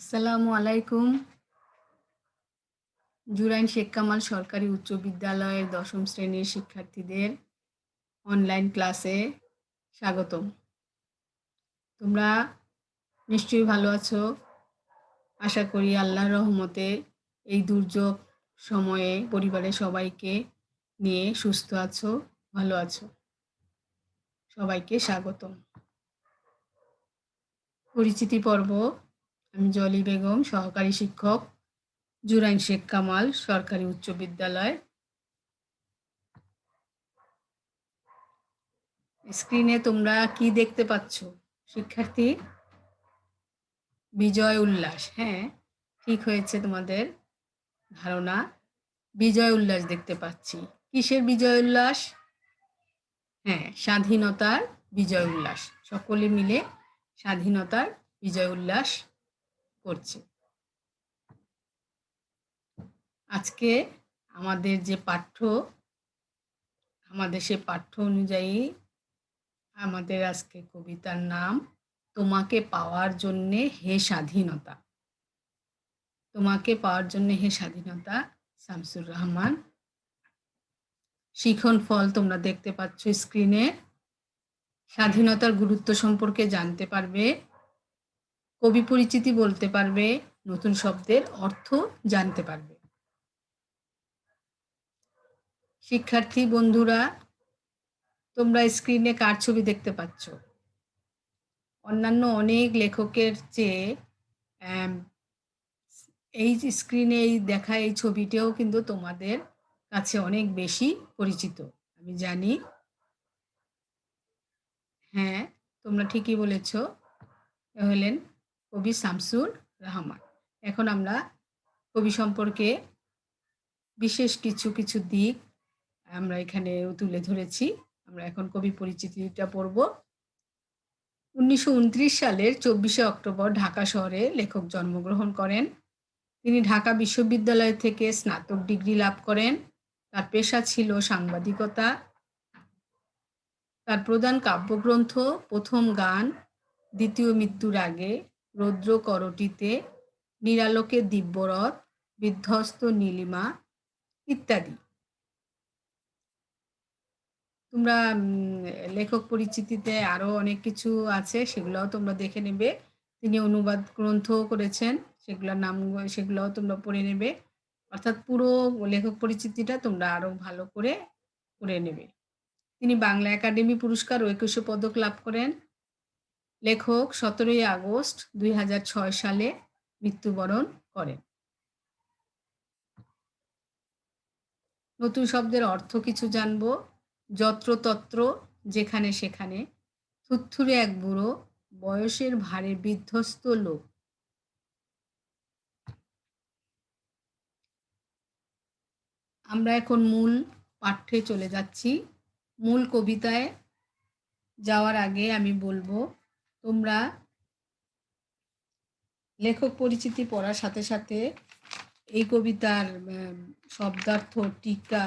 আসসালামু আলাইকুম। জুরাইন শেখ কামাল সরকারি উচ্চ বিদ্যালয়ের দশম শ্রেণির শিক্ষার্থীদের অনলাইন ক্লাসে স্বাগতম। তোমরা নিশ্চয়ই ভালো আছো। আশা করি আল্লাহর রহমতে এই দুর্যোগ সময়ে পরিবারের সবাইকে নিয়ে সুস্থ আছো, ভালো আছো। সবাইকে স্বাগতম। পরিচিতি পর্ব আমি জলি বেগম, সহকারী শিক্ষক, জুরাইন শেখ কামাল, সরকারি উচ্চ বিদ্যালয়। স্ক্রিনে তোমরা কি দেখতে পাচ্ছ? শিক্ষার্থী বিজয় উল্লাস। হ্যাঁ ঠিক হয়েছে তোমাদের ধারণা। বিজয় উল্লাস দেখতে পাচ্ছি। কিসের বিজয় উল্লাস? হ্যাঁ স্বাধীনতার বিজয় উল্লাস। সকলে মিলে স্বাধীনতার বিজয় উল্লাস। করছে। আজকে আমাদের যে পাঠ্য, আমাদের সে পাঠ্য অনুযায়ী আমাদের আজকে কবিতার নাম, তোমাকে পাওয়ার জন্যে হে স্বাধীনতা। তোমাকে পাওয়ার জন্য হে স্বাধীনতা, শামসুর রহমান। শিখন ফল তোমরা দেখতে পাচ্ছ স্ক্রিনে স্বাধীনতার গুরুত্ব সম্পর্কে জানতে পারবে। কবি পরিচিতি বলতে পারবে, নতুন শব্দের অর্থ জানতে পারবে। শিক্ষার্থী বন্ধুরা, তোমরা স্ক্রিনে কার ছবি দেখতে পাচ্ছ? অন্যান্য অনেক লেখকের চেয়ে এই স্ক্রিনে এই দেখা এই ছবিটিও কিন্তু তোমাদের কাছে অনেক বেশি পরিচিত, আমি জানি। হ্যাঁ তোমরা ঠিকই বলেছ হলেন কবি শামসুর রহমান। এখন আমরা কবি সম্পর্কে বিশেষ কিছু কিছু দিক আমরা এখানে তুলে ধরেছি। আমরা এখন কবি পরিচিতিটা পড়ব। উনিশশো উনত্রিশ সালের চব্বিশে অক্টোবর ঢাকা শহরে লেখক জন্মগ্রহণ করেন। তিনি ঢাকা বিশ্ববিদ্যালয় থেকে স্নাতক ডিগ্রি লাভ করেন। তার পেশা ছিল সাংবাদিকতা। তার প্রধান কাব্যগ্রন্থ প্রথম গান, দ্বিতীয় মৃত্যুর আগে রৌদ্র করটিতে নিরালোকে দিব্যরথ, বিধ্বস্ত নীলিমা ইত্যাদি। তোমরা লেখক পরিচিতিতে আরও অনেক কিছু আছে, সেগুলোও তোমরা দেখে নেবে। তিনি অনুবাদ গ্রন্থও করেছেন, সেগুলোর নাম, সেগুলোও তোমরা পড়ে নেবে। অর্থাৎ পুরো লেখক পরিচিতিটা তোমরা আরও ভালো করে পড়ে নেবে। তিনি বাংলা একাডেমি পুরস্কার ও একুশে পদক লাভ করেন। লেখক সতেরোই আগস্ট দুই হাজার ছয় সালে মৃত্যুবরণ করেন। নতুন শব্দের অর্থ কিছু জানব। যত্রতত্র, যেখানে সেখানে। থুথুরে এক বুড়ো, বয়সের ভারে বিধ্বস্ত লোক। আমরা এখন মূল পাঠ্যে চলে যাচ্ছি। মূল কবিতায় যাওয়ার আগে আমি বলব তোমরা লেখক পরিচিতি পড়ার সাথে সাথে এই কবিতার শব্দার্থ, টিকা,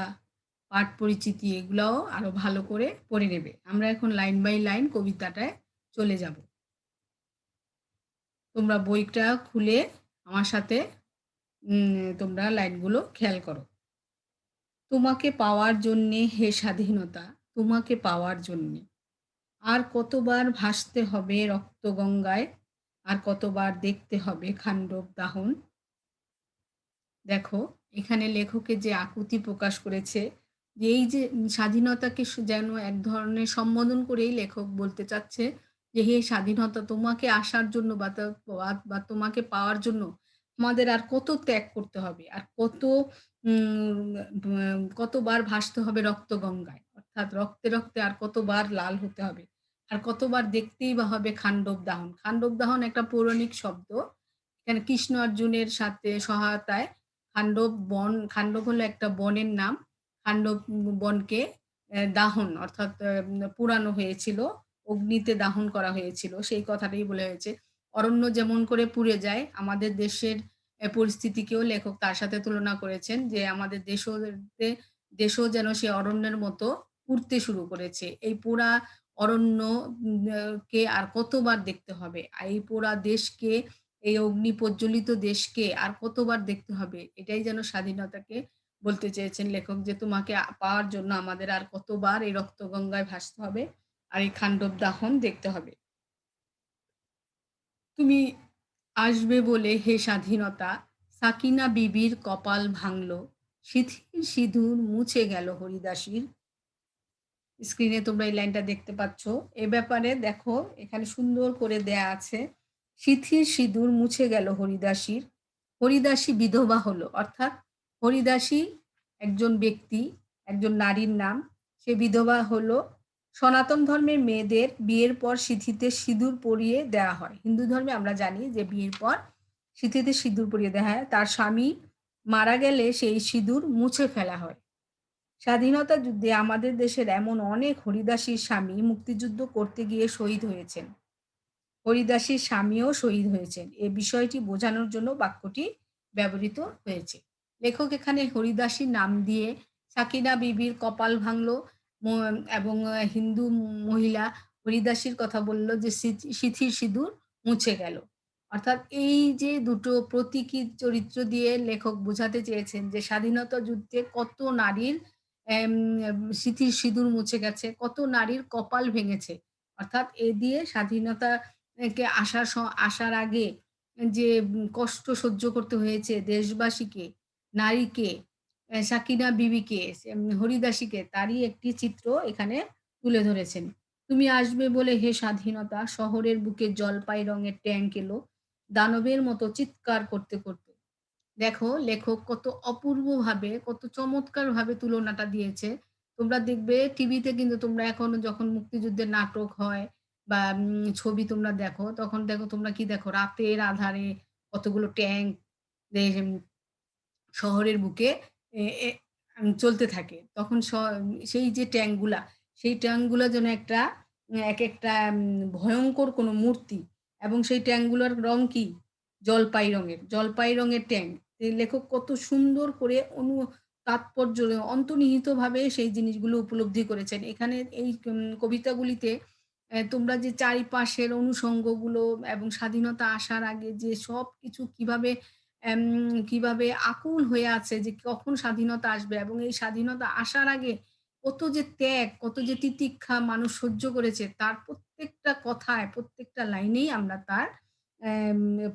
পাঠ পরিচিতি এগুলাও আরও ভালো করে পড়ে নেবে। আমরা এখন লাইন বাই লাইন কবিতাটায় চলে যাব। তোমরা বইটা খুলে আমার সাথে তোমরা লাইনগুলো খেয়াল করো। তোমাকে পাওয়ার জন্যে হে স্বাধীনতা, তোমাকে পাওয়ার জন্যে। আর কতবার ভাসতে হবে রক্তগঙ্গায়? আর কতবার দেখতে হবে খান্ডব দাহন? দেখো, এখানে লেখকে যে আকুতি প্রকাশ করেছে, যে এই যে স্বাধীনতাকে যেন এক ধরনের সম্বোধন করেই লেখক বলতে চাচ্ছে, যে হে স্বাধীনতা, তোমাকে আসার জন্য বা বা তোমাকে পাওয়ার জন্য আমাদের আর কত ত্যাগ করতে হবে? আর কত কতবার ভাসতে হবে রক্তগঙ্গায়? অর্থাৎ রক্তে রক্তে আর কতবার লাল হতে হবে? আর কতবার দেখতেই বা হবে খান্ডব দাহন। খান্ডব দাহন একটা পৌরাণিক শব্দ। এখানে কৃষ্ণ অর্জুনের সাথে সহায়তায় খান্ডব বন খান্ডব হলো একটা বনের নাম। খান্ডব বনকে দাহন অর্থাৎ পুরানো হয়েছিল, অগ্নিতে দাহন করা হয়েছিল, সেই কথাটাই বলে হয়েছে। অরণ্য যেমন করে পুড়ে যায়, আমাদের দেশের পরিস্থিতিকেও লেখক তার সাথে তুলনা করেছেন যে আমাদের দেশও দেশও যেন সে অরণ্যের মতো পুড়তে শুরু করেছে। এই পুরা অরণ্য কে আর কতবার দেখতে হবে এই পুরা দেশকে এই অগ্নি প্রজ্বলিত দেশকে আর কতবার দেখতে হবে? এটাই যেন স্বাধীনতাকে বলতে চেয়েছেন লেখক যে তোমাকে পাওয়ার জন্য আমাদের আর কতবার এই রক্তগঙ্গায় ভাসতে হবে আর এই খান্ডব দাহন দেখতে হবে। তুমি আসবে বলে হে স্বাধীনতা, সাকিনা বিবির কপাল ভাঙল, সিথির সিঁদুর মুছে গেল হরিদাসীর। স্ক্রিনে তোমরা এই লাইনটা দেখতে পাচ্ছ। এ ব্যাপারে দেখো এখানে সুন্দর করে দেয়া আছে। সিথির সিঁদুর মুছে গেল হরিদাসীর। হরিদাসী বিধবা হলো। অর্থাৎ হরিদাসী একজন ব্যক্তি, একজন নারীর নাম। সে বিধবা হলো। সনাতন ধর্মের মেয়েদের বিয়ের পর সিথিতে সিঁদুর পরিয়ে দেওয়া হয়। হিন্দু ধর্মে আমরা জানি যে বিয়ের পর সিথিতে সিঁদুর পরিয়ে দেওয়া হয়। তার স্বামী মারা গেলে সেই সিঁদুর মুছে ফেলা হয়। স্বাধীনতা যুদ্ধে আমাদের দেশের এমন অনেক হরিদাসীর স্বামী মুক্তিযুদ্ধ করতে গিয়ে শহীদ হয়েছেন। হরিদাসীর স্বামীও শহীদ হয়েছেন। এ বিষয়টি বোঝানোর জন্য বাক্যটি ব্যবহৃত হয়েছে। লেখক এখানে হরিদাসীর নাম দিয়ে সাকিনা বিবির কপাল ভাঙল এবং হিন্দু মহিলা হরিদাসীর কথা বলল যে সিথির সিঁদুর মুছে গেল। অর্থাৎ এই যে দুটো প্রতীকী চরিত্র দিয়ে লেখক বোঝাতে চেয়েছেন যে স্বাধীনতা যুদ্ধে কত নারীর সিথির সিঁদুর মুছে গেছে, কত নারীর কপাল ভেঙেছে। অর্থাৎ এ দিয়ে স্বাধীনতা কে আসার আসার আগে যে কষ্ট সহ্য করতে হয়েছে দেশবাসীকে, নারীকে, সাকিনা বিবিকে, হরিদাসীকে তারই একটি চিত্র এখানে তুলে ধরেছেন। তুমি আসবে বলে হে স্বাধীনতা শহরের বুকে জলপাই রঙের ট্যাঙ্ক এলো দানবের মতো চিৎকার করতে করতে দেখো লেখক কত অপূর্বভাবে, কত চমৎকারভাবে তুলনাটা দিয়েছে। তোমরা দেখবে টিভিতে কিন্তু তোমরা এখন যখন মুক্তিযুদ্ধের নাটক হয় বা ছবি তোমরা দেখো, তখন দেখো তোমরা কি দেখো? রাতের আধারে কতগুলো ট্যাঙ্ক শহরের বুকে চলতে থাকে। তখন সেই যে ট্যাঙ্কগুলা, সেই ট্যাঙ্কগুলো যেন একটা, এক একটা ভয়ঙ্কর কোনো মূর্তি। এবং সেই ট্যাঙ্কগুলোর রং কি? জলপাই রঙের জলপাই রঙের ট্যাঙ্ক লেখক কত সুন্দর করে অনু, তাৎপর্য, অন্তর্নিহিতভাবে সেই জিনিসগুলো উপলব্ধি করেছেন। এখানে এই কবিতাগুলিতে তোমরা যে চারিপাশের অনুষঙ্গগুলো এবং স্বাধীনতা আসার আগে যে সব কিছু কীভাবে কীভাবে আকুল হয়ে আছে, যে কখন স্বাধীনতা আসবে এবং এই স্বাধীনতা আসার আগে কত যে ত্যাগ, কত যে তিতিক্ষা মানুষ সহ্য করেছে, তার প্রত্যেকটা কথায়, প্রত্যেকটা লাইনেই আমরা তার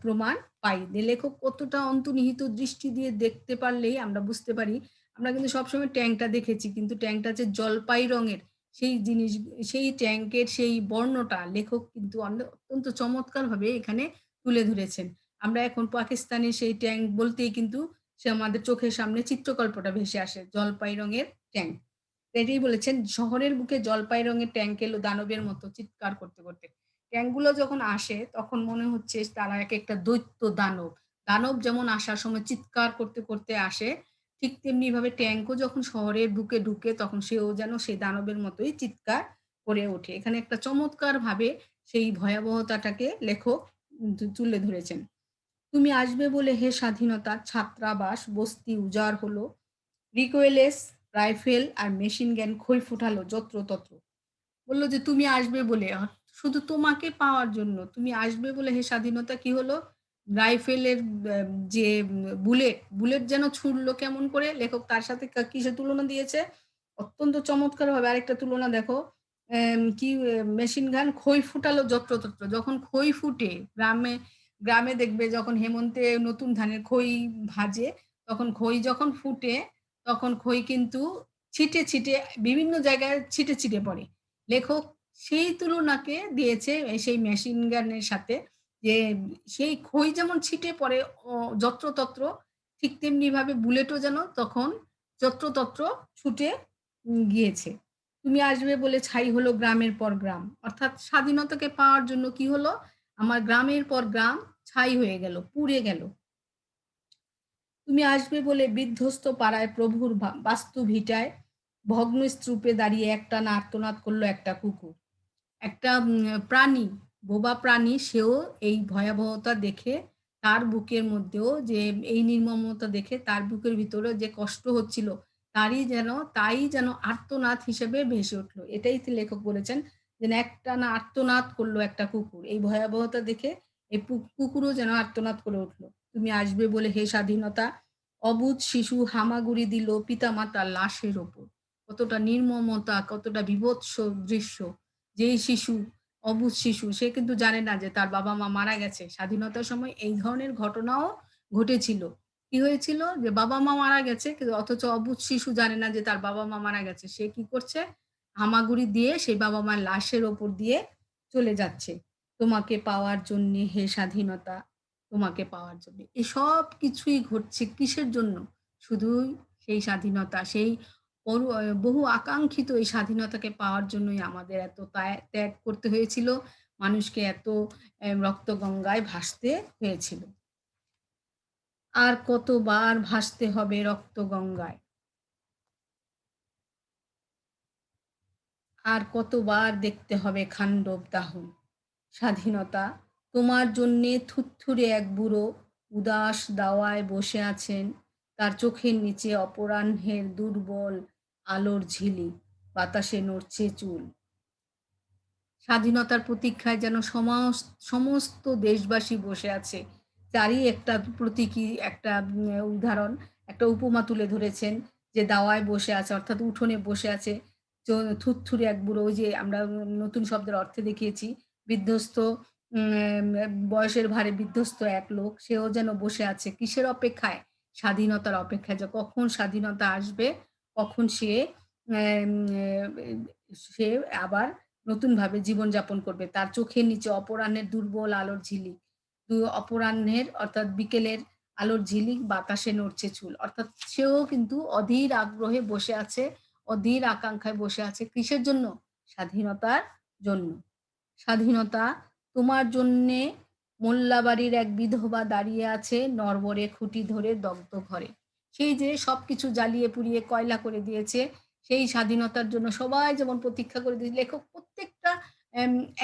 প্রমাণ পাই। যে লেখক কতটা অন্তর্নিহিত দৃষ্টি দিয়ে দেখতে পারলেই আমরা বুঝতে পারি। আমরা কিন্তু সবসময় ট্যাঙ্কটা দেখেছি, কিন্তু ট্যাঙ্কটা যে জলপাই রঙের সেই জিনিস, সেই ট্যাঙ্কের সেই বর্ণটা লেখক কিন্তু অত্যন্ত চমৎকার ভাবে এখানে তুলে ধরেছেন। আমরা এখন পাকিস্তানি সেই ট্যাঙ্ক বলতেই কিন্তু সে আমাদের চোখের সামনে চিত্রকল্পটা ভেসে আসে, জলপাই রঙের ট্যাঙ্ক এটাই বলেছেন, শহরের বুকে জলপাই রঙের ট্যাঙ্ক এলো দানবের মতো চিৎকার করতে করতে। ট্যাঙ্কগুলো যখন আসে, তখন মনে হচ্ছে তারা এক একটা দৈত্য দানব। দানব যেমন আসার সময় চিৎকার করতে করতে আসে, ঠিক তেমনি ভাবে ট্যাঙ্কও যখন শহরের বুকে ঢুকে, তখন সেও যেন সেই দানবের মতোই চিৎকার করে ওঠে। এখানে একটা চমৎকার ভাবে সেই ভয়াবহতাটাকে লেখক তুলে ধরেছেন। তুমি আসবে বলে হে স্বাধীনতা, ছাত্রাবাস, বস্তি উজাড় হলো, রিকোয়েলেস, রাইফেল আর মেশিন গ্যান খই ফুটালো যত্রতত্র। বলল যে, তুমি আসবে বলে শুধু তোমাকে পাওয়ার জন্য। তুমি আসবে বলে হে স্বাধীনতা কি হলো? রাইফেলের যে, বুলেট বুলেট যেন ছুড়লো কেমন করে, লেখক তার সাথে কিসে তুলনা দিয়েছে? অত্যন্ত চমৎকার ভাবে আরেকটা তুলনা দেখো। কি মেশিন গান খই ফুটালো যত্রতত্র। যখন খই ফুটে, গ্রামে গ্রামে দেখবে যখন হেমন্তে নতুন ধানের খই ভাজে, তখন খই যখন ফুটে, তখন খই কিন্তু ছিটে ছিটে, বিভিন্ন জায়গায় ছিটে ছিটে পড়ে। লেখক সেই তুলনাকে দিয়েছে সেই মেশিন গানের সাথে যে সেই খই যেমন ছিটে পড়ে যত্রতত্র ঠিক তেমনি ভাবে বুলেটও যেন তখন যত্রতত্র ছুটে গিয়েছে। তুমি আসবে বলে ছাই হলো গ্রামের পর গ্রাম। অর্থাৎ স্বাধীনতাকে পাওয়ার জন্য কি হলো? আমার গ্রামের পর গ্রাম ছাই হয়ে গেল, পুড়ে গেল। তুমি আসবে বলে বিধ্বস্ত পাড়ায় প্রভুর বাস্তু ভিটায় ভগ্ন স্তূপে দাঁড়িয়ে একটা না আর্তনাদ করল একটা কুকুর। একটা প্রাণী, বোবা প্রাণী, সেও এই ভয়াবহতা দেখে তার বুকের মধ্যেও যে এই নির্মমতা দেখে তার বুকের ভিতরে যে কষ্ট হচ্ছিল, তারই যেন, তাই যেন আর্তনাদ হিসেবে ভেসে উঠল। এটাই লেখক বলেছেন যে একটা না আর্তনাদ করল একটা কুকুর। এই ভয়াবহতা দেখে এই কুকুরও যেন আর্তনাদ করে উঠল। তুমি আসবে বলে হে স্বাধীনতা, অবুধ শিশু হামাগুড়ি দিল পিতামাতার লাশের ওপর। কতটা নির্মমতা, কতটা বিভৎস দৃশ্য। যেই শিশু অবুধ শিশু, সে কিন্তু জানে না যে তার বাবা মা মারা গেছে। স্বাধীনতার সময় এই ধরনের ঘটনাও ঘটেছিল। কি হয়েছিল? যে বাবা মা মারা গেছে, কিন্তু অথচ অবুধ শিশু জানে না যে তার বাবা মা মারা গেছে। সে কি করছে? হামাগুড়ি দিয়ে সেই বাবা মার লাশের ওপর দিয়ে চলে যাচ্ছে। তোমাকে পাওয়ার জন্য হে স্বাধীনতা, তোমাকে পাওয়ার জন্য। এসব কিছুই ঘটছে কিসের জন্য? শুধুই সেই স্বাধীনতা, সেই বহু আকাঙ্ক্ষিত এই স্বাধীনতাকে পাওয়ার জন্যই আমাদের এত ত্যাগ করতে হয়েছিল। মানুষকে এত রক্ত গঙ্গায় ভাসতে হয়েছিল। আর কতবার ভাসতে হবে রক্ত গঙ্গায়? আর কতবার দেখতে হবে খান্ডব দাহন স্বাধীনতা তোমার জন্যে থুথুরে এক বুড়ো উদাস দাওয়ায় বসে আছেন। তার চোখের নিচে অপরাহ্নের দুর্বল আলোর ঝিলি, বাতাসে নড়ছে চুল। স্বাধীনতার প্রতীক্ষায় যেন সমস্ত দেশবাসী বসে আছে। তারই একটা প্রতীকী একটা উদাহরণ, একটা উপমা তুলে ধরেছেন যে দাওয়ায় বসে আছে, অর্থাৎ উঠোনে বসে আছে। থুথুরে এক বুড়ো, ওই যে আমরা নতুন শব্দের অর্থে দেখিয়েছি, বিধ্বস্ত বয়সের ভারে বিধ্বস্ত এক লোক, সেও যেন বসে আছে। কিসের অপেক্ষায়? স্বাধীনতার অপেক্ষায় যে কখন স্বাধীনতা আসবে কখন সে সে আবার নতুনভাবে জীবনযাপন করবে। তার চোখের নিচে অপরাহ্নের দুর্বল আলোর ঝিলিক। অপরাহ্নের অর্থাৎ বিকেলের আলোর ঝিলিক বাতাসে নড়ছে চুল। অর্থাৎ সেও কিন্তু অধীর আগ্রহে বসে আছে, অধীর আকাঙ্ক্ষায় বসে আছে কিসের জন্য? স্বাধীনতার জন্য। স্বাধীনতা তোমার জন্যে মোল্লাবাড়ির এক বিধবা দাঁড়িয়ে আছে নরবরে খুঁটি ধরে দগ্ধ ঘরে। সেই যে সব কিছু জ্বালিয়ে পুড়িয়ে কয়লা করে দিয়েছে, সেই স্বাধীনতার জন্য সবাই যেমন প্রতীক্ষা করে দিয়েছে, লেখক প্রত্যেকটা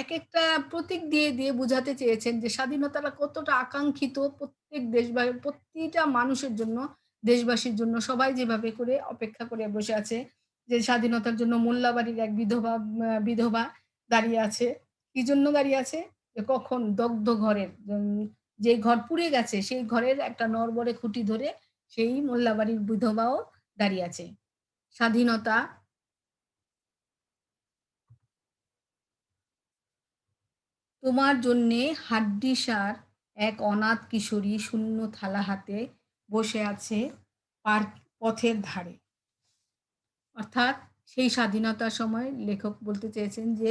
এক একটা প্রতীক দিয়ে দিয়ে বুঝাতে চেয়েছেন যে স্বাধীনতাটা কতটা আকাঙ্ক্ষিত প্রত্যেক দেশবাসী, প্রতিটা মানুষের জন্য, দেশবাসীর জন্য সবাই যেভাবে করে অপেক্ষা করে বসে আছে যে স্বাধীনতার জন্য মোল্লাবাড়ির এক বিধবা বিধবা দাঁড়িয়ে আছে। কি জন্য দাঁড়িয়ে আছে? যে কখন দগ্ধ ঘরের যে ঘর পুড়ে গেছে, সেই ঘরের একটা নরবরে খুঁটি ধরে সেই মোল্লাবাড়ির বিধবাও দাঁড়িয়ে আছে। স্বাধীনতা তোমার জন্যে হাড্ডিসার এক অনাথ কিশোরী শূন্য থালা হাতে বসে আছে পার্ক পথের ধারে। অর্থাৎ সেই স্বাধীনতার সময় লেখক বলতে চেয়েছেন যে,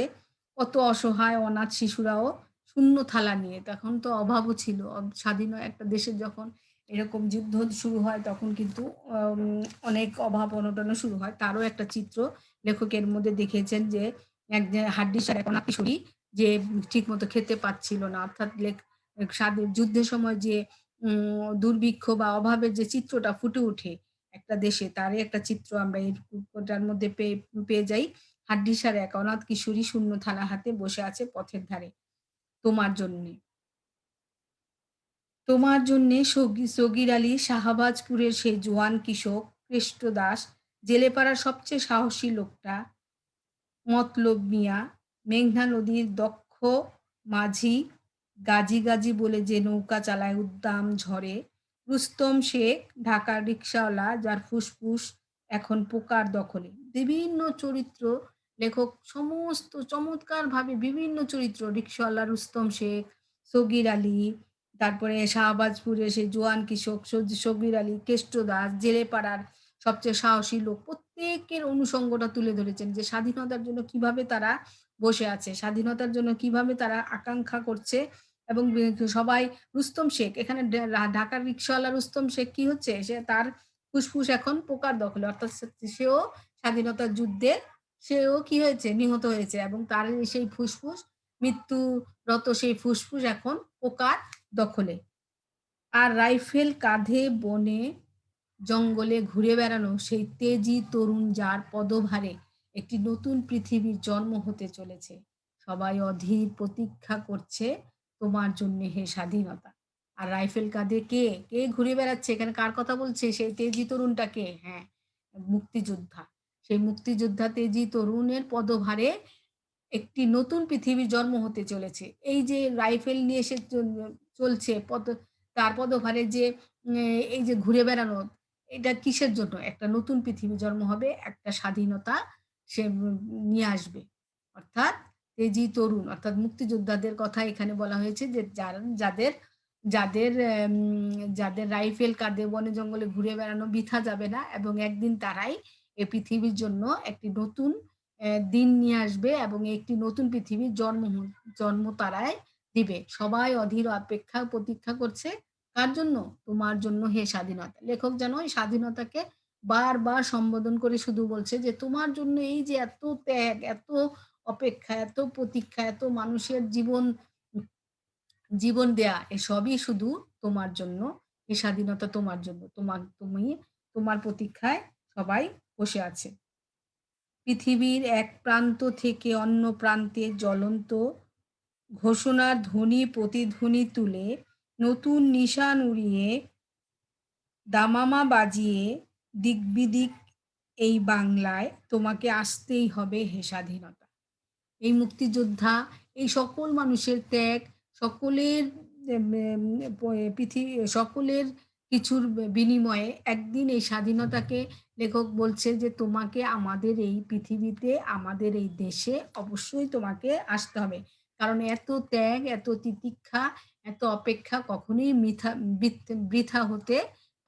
কত অসহায় অনাথ শিশুরাও শূন্য থালা নিয়ে। তখন তো অভাবও ছিল। স্বাধীন একটা দেশের যখন এরকম যুদ্ধ শুরু হয়, তখন কিন্তু অনেক অভাব অনটনও শুরু হয়। তারও একটা চিত্র লেখকের মধ্যে দেখিয়েছেন যে, এক হাড্ডিসার অনাথ কিশোরী যে ঠিক মতো খেতে পাচ্ছিল না। অর্থাৎ লেখ যুদ্ধের সময় যে দুর্ভিক্ষ বা অভাবের যে চিত্রটা ফুটে ওঠে একটা দেশে, তারই একটা চিত্র আমরা এর মধ্যে পেয়ে পেয়ে যাই। হাড্ডিসার এক অনাথ কিশোরী শূন্য থালা হাতে বসে আছে পথের ধারে। তোমার জন্যে। তোমার জন্যে সগির আলী, শাহবাজপুরের সেই জোয়ান কিশোর কৃষ্ট দাস, জেলেপাড়ার সবচেয়ে সাহসী লোকটা, মতলব মিয়া, মেঘনা নদীর দক্ষ মাঝি, গাজি গাজি বলে যে নৌকা চালায় উদ্দাম ঝড়ে, রুস্তম শেখ, ঢাকার রিক্সাওয়ালা যার ফুসফুস এখন পোকার দখলে। বিভিন্ন চরিত্র লেখক, সমস্ত চমৎকারভাবে বিভিন্ন চরিত্র, রিক্সাওয়ালা রুস্তম শেখ, সগির আলী তারপরে শাহবাজপুরে সেই জোয়ান কৃষক সগির আলী, কেষ্ট দাস, জেলেপাড়ার সবচেয়ে সাহসী লোক, প্রত্যেকের অনুষঙ্গটা তুলে ধরেছেন যে স্বাধীনতার জন্য কীভাবে তারা বসে আছে, স্বাধীনতার জন্য কীভাবে তারা আকাঙ্ক্ষা করছে এবং সবাই রুস্তম শেখ, এখানে ঢাকার রিক্সাওয়ালা রুস্তম শেখ কি হচ্ছে? সে তার ফুসফুস এখন পোকার দখলে, অর্থাৎ সেও স্বাধীনতার যুদ্ধে, সেও কি হয়েছে? নিহত হয়েছে এবং তার সেই ফুসফুস মৃত্যুরত সেই ফুসফুস এখন পোকার দখলে। আর রাইফেল কাঁধে বনে জঙ্গলে ঘুরে বেড়ানো সেই তেজি তরুণ যার পদভারে একটি নতুন পৃথিবীর জন্ম হতে চলেছে। সবাই অধীর প্রতীক্ষা করছে তোমার জন্য হে স্বাধীনতা। আর রাইফেল কাঁধে কে? কে ঘুরে বেড়াচ্ছে? এখানে কার কথা বলছে? সেই তেজি তরুণটা কে? হ্যাঁ মুক্তিযোদ্ধা। সেই মুক্তিযোদ্ধা তেজি তরুণের পদভারে একটি নতুন পৃথিবীর জন্ম হতে চলেছে। এই যে রাইফেল নিয়ে চ চলছে পদ তার পদভারে যে এই যে ঘুরে বেড়ানো, এটা কিসের জন্য? একটা নতুন পৃথিবী জন্ম হবে, একটা স্বাধীনতা সে নিয়ে আসবে। অর্থাৎ তেজি তরুণ অর্থাৎ মুক্তিযোদ্ধাদের কথা এখানে বলা হয়েছে যে যাদের যাদের যাদের রাইফেল কাঁধে বনে জঙ্গলে ঘুরে বেড়ানো বৃথা যাবে না এবং একদিন তারাই এ পৃথিবীর জন্য একটি নতুন দিন নিয়ে আসবে এবং একটি নতুন পৃথিবীর জন্ম জন্ম তারায় দিবে। সবাই অধীর অপেক্ষা প্রতীক্ষা করছে কার জন্য? তোমার জন্য হে স্বাধীনতা। লেখক যেন এই স্বাধীনতাকে বারবার সম্বোধন করে শুধু বলছে যে, "তোমার জন্য এই যে এত ত্যাগ, এত অপেক্ষা, এত প্রতীক্ষা, এত মানুষের জীবন জীবন দেয়া এসবই শুধু তোমার জন্য। এই স্বাধীনতা তোমার জন্য। তোমার তুমি তোমার প্রতীক্ষায় সবাই বসে আছে।" পৃথিবীর এক প্রান্ত থেকে অন্য প্রান্তে জ্বলন্ত ঘোষণার ধ্বনি প্রতিধ্বনি তুলে নতুন নিশান উড়িয়ে দামামা বাজিয়ে দিক-বিদিক এই বাংলায় তোমাকে আসতেই হবে হে স্বাধীনতা। এই মুক্তিযোদ্ধা, এই সকল মানুষের ত্যাগ, সকলের এম এম প পৃথি সকলের কিছুর বিনিময়ে একদিন এই স্বাধীনতাকে লেখক বলছে যে, "তোমাকে আমাদের এই পৃথিবীতে, আমাদের এই দেশে অবশ্যই তোমাকে আসতে হবে।" কারণ এত ত্যাগ, এত তিতিক্ষা, এত অপেক্ষা কখনোই মিথা বৃথ হতে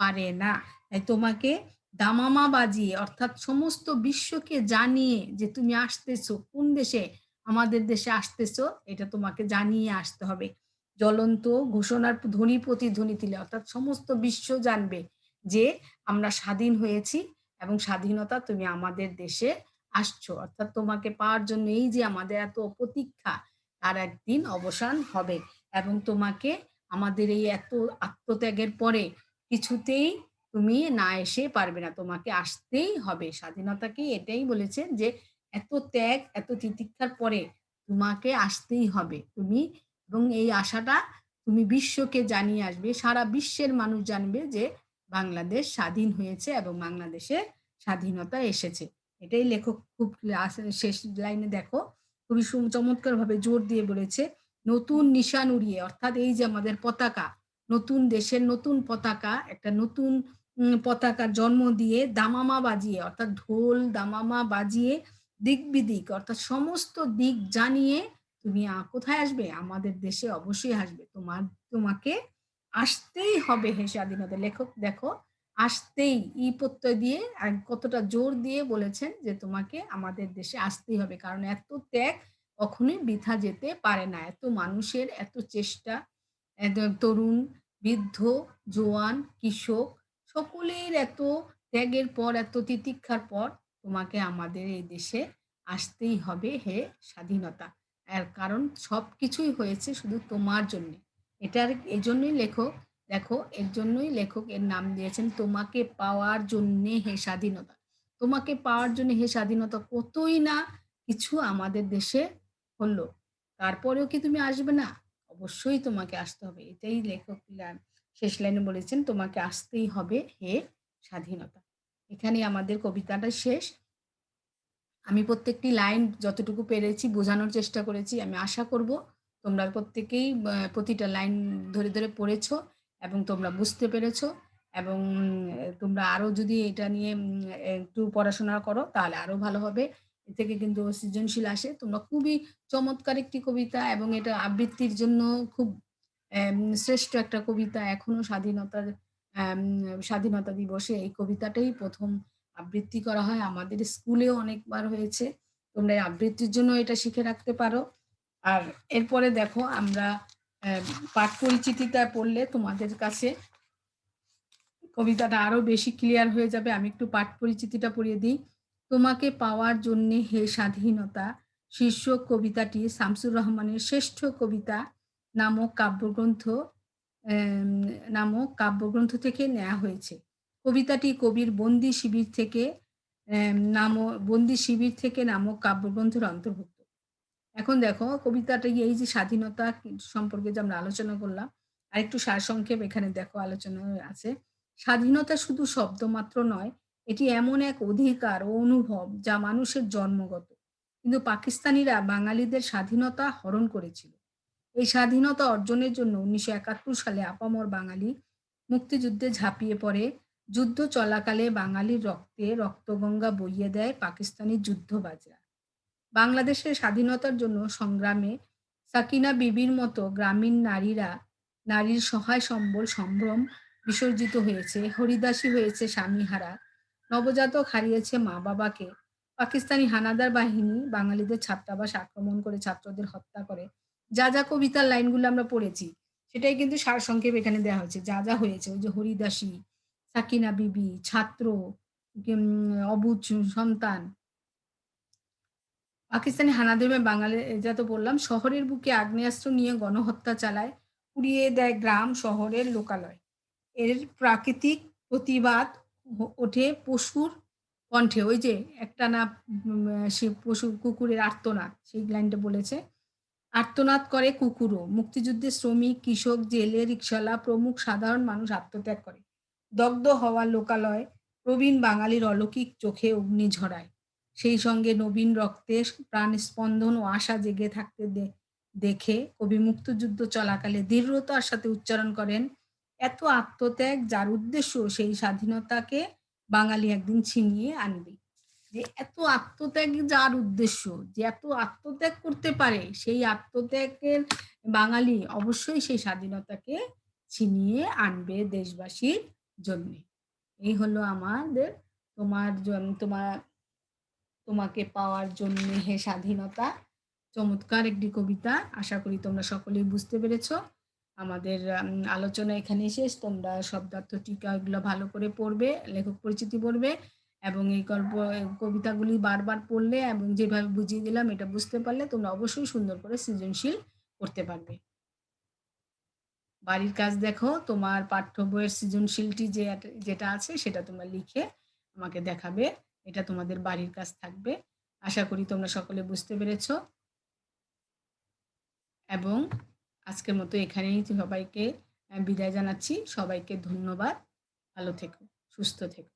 পারে না। তাই তোমাকে দামামা বাজিয়ে অর্থাৎ সমস্ত বিশ্বকে জানিয়ে যে তুমি আসতেছো, কোন দেশে? আমাদের দেশে আসতেছো, এটা তোমাকে জানিয়ে আসতে হবে। জ্বলন্ত ঘোষণার ধ্বনি প্রতিধ্বনি দিলে অর্থাৎ সমস্ত বিশ্ব জানবে যে আমরা স্বাধীন হয়েছি এবং স্বাধীনতা তুমি আমাদের দেশে আসছো। অর্থাৎ তোমাকে পাওয়ার জন্য এই যে আমাদের এত প্রতীক্ষা, তার একদিন অবসান হবে এবং তোমাকে আমাদের এই এত আত্মত্যাগের পরে কিছুতেই তুমি না এসে পারবে না। তোমাকে আসতেই হবে। স্বাধীনতাকে এটাই বলেছেন যে, "এত ত্যাগ, এত তিতিক্ষার পরে তোমাকে আসতেই হবে। তুমি এবং এই আশাটা তুমি বিশ্বকে জানিয়ে আসবে। সারা বিশ্বের মানুষ জানবে যে বাংলাদেশ স্বাধীন হয়েছে এবং বাংলাদেশে স্বাধীনতা এসেছে।" এটাই লেখক খুব শেষ লাইনে দেখো খুবই সু চমৎকারভাবে জোর দিয়ে বলেছে, "নতুন নিশান উড়িয়ে" অর্থাৎ এই যে আমাদের পতাকা, নতুন দেশের নতুন পতাকা, একটা নতুন পতাকার জন্ম দিয়ে দামামা বাজিয়ে অর্থাৎ ঢোল, দামামা বাজিয়ে দিক-বিদিক অর্থাৎ সমস্ত দিক জানিয়ে তুমি কোথায় আসবে? আমাদের দেশে অবশ্যই আসবে। তোমার তোমাকে আসতেই হবে হে স্বাধীনতা। লেখক দেখো আসতেই ই প্রত্যয় দিয়ে কতটা জোর দিয়ে বলেছেন যে, "তোমাকে আমাদের দেশে আসতেই হবে।" কারণ এত ত্যাগ কখনোই বৃথা যেতে পারে না। এত মানুষের এত চেষ্টা, তরুণ, বৃদ্ধ, জোয়ান, কৃষক সকলের এত ত্যাগের পর, এত তিতিক্ষার পর তোমাকে আমাদের এই দেশে আসতেই হবে হে স্বাধীনতা। এর কারণ সব কিছুই হয়েছে শুধু তোমার জন্যে। এটার এজন্যই লেখক দেখো এর জন্যই লেখক এর নাম দিয়েছেন, "তোমাকে পাওয়ার জন্যে হে স্বাধীনতা।" তোমাকে পাওয়ার জন্য হে স্বাধীনতা কতই না কিছু আমাদের দেশে হলো। তারপরেও কি তুমি আসবে না? অবশ্যই তোমাকে আসতে হবে। এটাই লেখক শেষ লাইনে বলেছেন, "তোমাকে আসতেই হবে হে স্বাধীনতা।" এখানেই আমাদের কবিতাটা শেষ। আমি প্রত্যেকটি লাইন যতটুকু পেরেছি বোঝানোর চেষ্টা করেছি। আমি আশা করব তোমরা প্রত্যেকেই প্রতিটা লাইন ধরে, ধরে পড়েছ এবং তোমরা বুঝতে পেরেছ এবং তোমরা আরও যদি এটা নিয়ে একটু পড়াশোনা করো তাহলে আরও ভালো হবে। এ থেকে কিন্তু সৃজনশীল আসে। তোমরা খুবই চমৎকার একটি কবিতা এবং এটা আবৃত্তির জন্য খুব শ্রেষ্ঠ একটা কবিতা। এখনও স্বাধীনতার স্বাধীনতা দিবসে এই কবিতাটাই ১ম আবৃত্তি করা হয়। আমাদের স্কুলেও অনেকবার হয়েছে। তোমরা আবৃত্তির জন্য এটা শিখে রাখতে পারো। আর এরপরে দেখো, আমরা পাঠ পরিচিতিটা পড়লে তোমাদের কাছে কবিতাটা আরও বেশি ক্লিয়ার হয়ে যাবে। আমি একটু পাঠ পরিচিতিটা পড়িয়ে দিই। "তোমাকে পাওয়ার জন্যে হে স্বাধীনতা" শীর্ষক কবিতাটি শামসুর রহমানের 'শ্রেষ্ঠ কবিতা' নামক কাব্যগ্রন্থ নামক কাব্যগ্রন্থ থেকে নেয়া হয়েছে। কবিতাটি কবির 'বন্দি শিবির' থেকে নাম 'বন্দি শিবির' থেকে নামক কাব্যগ্রন্থের অন্তর্ভুক্ত। এখন দেখো কবিতাটা এই যে স্বাধীনতা সম্পর্কে যে আমরা আলোচনা করলাম, আরেকটু সারসংক্ষেপ এখানে দেখো আলোচনায় আছে। "স্বাধীনতা শুধু শব্দ মাত্র নয়, এটি এমন এক অধিকার ও অনুভব যা মানুষের জন্মগত। কিন্তু পাকিস্তানিরা বাঙালিদের স্বাধীনতা হরণ করেছিল। এই স্বাধীনতা অর্জনের জন্য ১৯৭১ সালে আপামর বাঙালি মুক্তিযুদ্ধে ঝাঁপিয়ে পড়ে। যুদ্ধ চলাকালে বাঙালির রক্তে রক্তগঙ্গা বইয়ে দেয় পাকিস্তানি যুদ্ধবাজরা। বাংলাদেশের স্বাধীনতার জন্য সংগ্রামে সাকিনা বিবির মতো গ্রামীণ নারীরা নারীর সহায় সম্বল সম্ভ্রম বিসর্জিত হয়েছে, হরিদাসী হয়েছে স্বামীহারা, নবজাতক হারিয়েছে মা-বাবাকে। পাকিস্তানি হানাদার বাহিনী বাঙালিদের ছাত্রাবাস আক্রমণ করে ছাত্রদের হত্যা করে। যা, যা কবিতার লাইনগুলো আমরা পড়েছি, সেটাই কিন্তু সারসংক্ষেপ এখানে দেওয়া হয়েছে। যা, যা হয়েছে ওই যে হরিদাসী, সাকিনা বিবি, ছাত্র, অবুজ সন্তান। পাকিস্তানি হানাদার বাঙালি যা তো বললাম, শহরের বুকে আগ্নেয়াস্ত্র নিয়ে গণহত্যা চালায়, পুড়িয়ে দেয় গ্রাম শহরের লোকালয়। এর প্রাকৃতিক প্রতিবাদ ওঠে পশুর কণ্ঠে। ওই যে একটা না সে পশু কুকুরের আর্তনাদ সেই লাইনটা বলেছে। আর্তনাদ করে কুকুরও। মুক্তিযুদ্ধে শ্রমিক, কৃষক, জেলে, রিকশাওয়ালা প্রমুখ সাধারণ মানুষ আত্মত্যাগ করে। দগ্ধ হওয়া লোকালয় প্রবীণ বাঙালির অলৌকিক চোখে অগ্নি ঝরায়। সেই সঙ্গে নবীন রক্তে প্রাণ স্পন্দন ও আশা জেগে থাকতে দেখে কবি মুক্তিযুদ্ধ চলাকালে দৃঢ়তার সাথে উচ্চারণ করেন, এত আত্মত্যাগ যার উদ্দেশ্য সেই স্বাধীনতাকে বাঙালি একদিন ছিনিয়ে আনবে। যে এত আত্মত্যাগ যার উদ্দেশ্য, যে এত আত্মত্যাগ করতে পারে সেই আত্মত্যাগের বাঙালি অবশ্যই সেই স্বাধীনতাকে ছিনিয়ে আনবে দেশবাসীর জন্যে। এই হলো আমাদের তোমার তোমার তোমাকে পাওয়ার জন্য হে স্বাধীনতা। চমৎকার একটি কবিতা। আশা করি তোমরা সকলেই বুঝতে পেরেছ। আমাদের আলোচনা এখানে শেষ। তোমরা শব্দার্থ টিকা এগুলো ভালো করে পড়বে, লেখক পরিচিতি পড়বে এবং এই গল্প কবিতাগুলি বারবার পড়লে এবং যেভাবে বুঝিয়ে দিলাম এটা বুঝতে পারলে তোমরা অবশ্যই সুন্দর করে সৃজনশীল করতে পারবে। বাড়ির কাজ দেখো, তোমার পাঠ্য বইয়ের সৃজনশীলটি যে যেটা আছে সেটা তোমরা লিখে আমাকে দেখাবে। এটা তোমাদের বাড়ির কাজ থাকবে। আশা করি তোমরা সকলে বুঝতে পেরেছ। এবং আজকের মতো এখানেই সবাইকে বিদায় জানাচ্ছি। সবাইকে ধন্যবাদ। ভালো থেকো, সুস্থ থেকো।